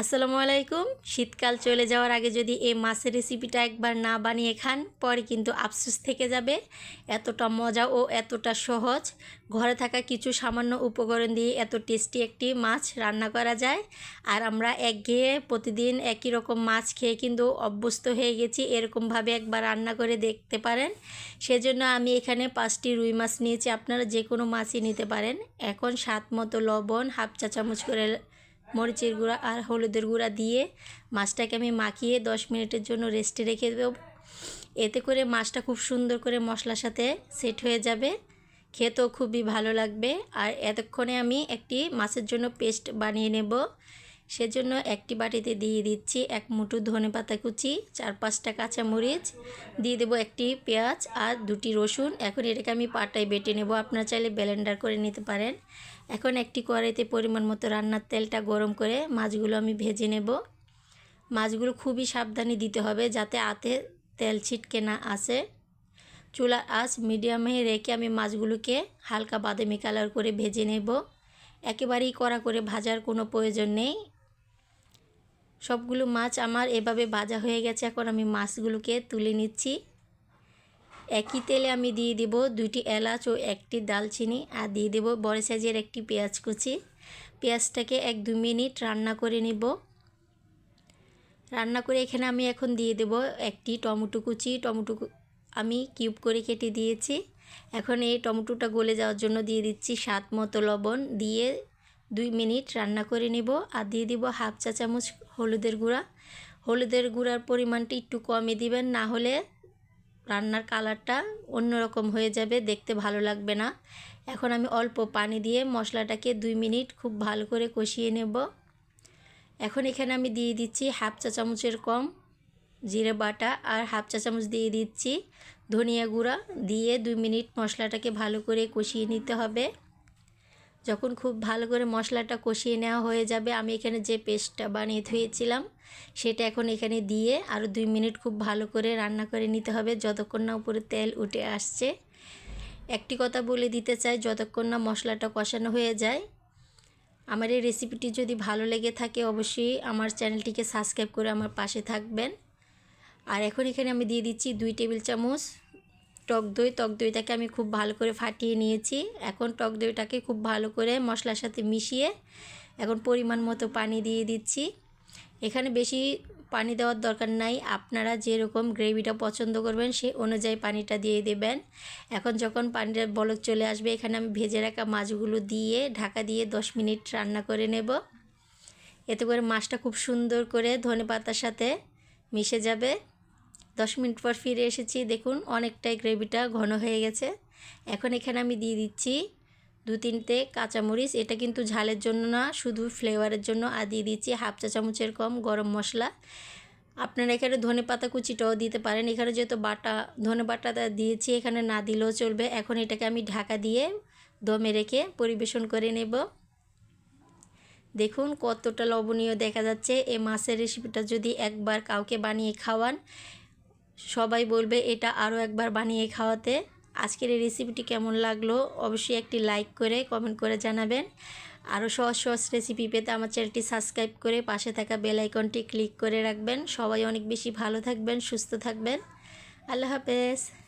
আসসালামু আলাইকুম। শীতকাল চলে যাওয়ার আগে যদি এই মাছের রেসিপিটা একবার না বানিয়ে খান, পরে কিন্তু আফসোস থেকে যাবে। এতটা মজা ও এতটা সহজ। ঘরে থাকা কিছু সামান্য উপকরণ দিয়ে এত টেস্টি একটি মাছ রান্না করা যায়। আর আমরা একঘেয়ে প্রতিদিন একই রকম মাছ খেয়ে কিন্তু অভ্যস্ত হয়ে গেছি, এরকমভাবে একবার রান্না করে দেখতে পারেন। সেজন্য আমি এখানে পাঁচটি রুই মাছ নিয়েছি, আপনারা যে কোনো মাছই নিতে পারেন। এখন স্বাদ মতো লবণ, হাফ চা চামচ করে মরিচের গুঁড়া আর হলুদের গুঁড়া দিয়ে মাছটাকে আমি মাখিয়ে দশ মিনিটের জন্য রেস্টে রেখে দেব। এতে করে মাছটা খুব সুন্দর করে মশলার সাথে সেট হয়ে যাবে। খেতেও খুবই ভালো লাগবে। আর এতক্ষণে আমি একটি মাছের জন্য পেস্ট বানিয়ে নেব। সেজন্য একটি বাটিতে দিয়ে দিচ্ছি এক মুঠো ধনে পাতা কুচি, চার পাঁচটা কাঁচামরিচ দিয়ে দেবো একটি পেঁয়াজ আর দুটি রসুন। এখন এটাকে আমি পাটায় বেটে নেব। আপনারা চাইলে ব্লেন্ডার করে নিতে পারেন। এখন একটি কড়াইতে পরিমাণ মতো রান্নার তেলটা গরম করে মাছগুলো আমি ভেজে নেব। মাছগুলো খুবই সাবধানে দিতে হবে যাতে আতে তেল ছিটকে না আসে। চুলার আঁচ মিডিয়ামে রেখে আমি মাছগুলোকে হালকা বাদামি কালার করে ভেজে নেব। একেবারেই কড়া করে ভাজার কোনো প্রয়োজন নেই। সবগুলো মাছ আমার এভাবে ভাজা হয়ে গেছে, এখন আমি মাছগুলোকে তুলে নিচ্ছি। একই তেলে আমি দিয়ে দেব দুইটি এলাচ ও একটি দালচিনি আর দিয়ে দেব বড় সাইজের একটি পেঁয়াজ কুচি। পেঁয়াজটাকে এক দু মিনিট রান্না করে নিব। রান্না করে এখানে আমি এখন দিয়ে দেব একটি টমেটো কুচি। টমেটো আমি কিউব করে কেটে দিয়েছি। এখন এই টমেটোটা গলে যাওয়ার জন্য দিয়ে দিচ্ছি স্বাদ মতো লবণ। দিয়ে দুই মিনিট রান্না করে নেব আর দিয়ে দিব হাফ চা চামচ হলুদের গুঁড়া। হলুদের গুঁড়ার পরিমাণটা একটু কমে দিবেন, না হলে রান্নার কালারটা অন্যরকম হয়ে যাবে, দেখতে ভালো লাগবে না। এখন আমি অল্প পানি দিয়ে মশলাটাকে দুই মিনিট খুব ভালো করে কষিয়ে নেব। এখন এখানে আমি দিয়ে দিচ্ছি হাফ চা চামচের কম জিরে বাটা আর হাফ চা চামচ দিয়ে দিচ্ছি ধনিয়া গুঁড়া। দিয়ে দুই মিনিট মশলাটাকে ভালো করে কষিয়ে নিতে হবে। যখন খুব ভালো করে মশলাটা কষিয়ে নেওয়া হয়ে যাবে, আমি এখানে যে পেস্টটা বানিয়ে ধুয়েছিলাম সেটা এখন এখানে দিয়ে আরও দুই মিনিট খুব ভালো করে রান্না করে নিতে হবে যতক্ষণ না উপরে তেল উঠে আসছে। একটি কথা বলে দিতে চাই, যতক্ষণ না মশলাটা কষানো হয়ে যায়, আমার এই রেসিপিটি যদি ভালো লেগে থাকে অবশ্যই আমার চ্যানেলটিকে সাবস্ক্রাইব করে আমার পাশে থাকবেন। আর এখন এখানে আমি দিয়ে দিচ্ছি দুই টেবিল চামচ টক দই, টক দইটাকে আমি খুব ভালো করে ফাটিয়ে নিয়েছি। এখন টক দইটাকে খুব ভালো করে মশলার সাথে মিশিয়ে এখন পরিমাণ মতো পানি দিয়ে দিচ্ছি। এখানে বেশি পানি দেওয়ার দরকার নাই। আপনারা যেরকম গ্রেভিটা পছন্দ করবেন, সে অনুযায়ী পানিটা দিয়ে দেবেন। এখন যখন পানিটা বলক চলে আসবে, এখানে আমি ভেজে রাখা মাছগুলো দিয়ে ঢাকা দিয়ে দশ মিনিট রান্না করে নেব। এতে করে মাছটা খুব সুন্দর করে ধনে পাতার সাথে মিশে যাবে। দশ মিনিট পর ফিরে এসেছি। দেখুন, অনেকটাই গ্রেভিটা ঘন হয়ে গেছে। এখন এখানে আমি দিয়ে দিচ্ছি দু তিনটে কাঁচামরিচ। এটা কিন্তু ঝালের জন্য না, শুধু ফ্লেভারের জন্য। আর দিয়ে দিচ্ছি হাফ চা চামচের কম গরম মশলা। আপনারা এখানে ধনে পাতা কুচিটাও দিতে পারেন। এখানে যেহেতু বাটা, ধনে বাটাটা দিয়েছি, এখানে না দিলেও চলবে। এখন এটাকে আমি ঢাকা দিয়ে দমে রেখে পরিবেশন করে নেব। দেখুন, কতটা লবণীয় দেখা যাচ্ছে। এই মাছের রেসিপিটা যদি একবার কাউকে বানিয়ে খাওয়ান সবাই বলবে এটা আরও একবার বানিয়ে খাওয়াতে। আজকের এই রেসিপিটি কেমন লাগল অবশ্যই একটি লাইক করে কমেন্ট করে জানাবেন। আরও সহজ সহজ রেসিপি পেতে আমার চ্যানেলটি সাবস্ক্রাইব করে পাশে থাকা বেল আইকনটি ক্লিক করে রাখবেন। সবাই অনেক বেশি ভালো থাকবেন, সুস্থ থাকবেন। আল্লাহ হাফেজ।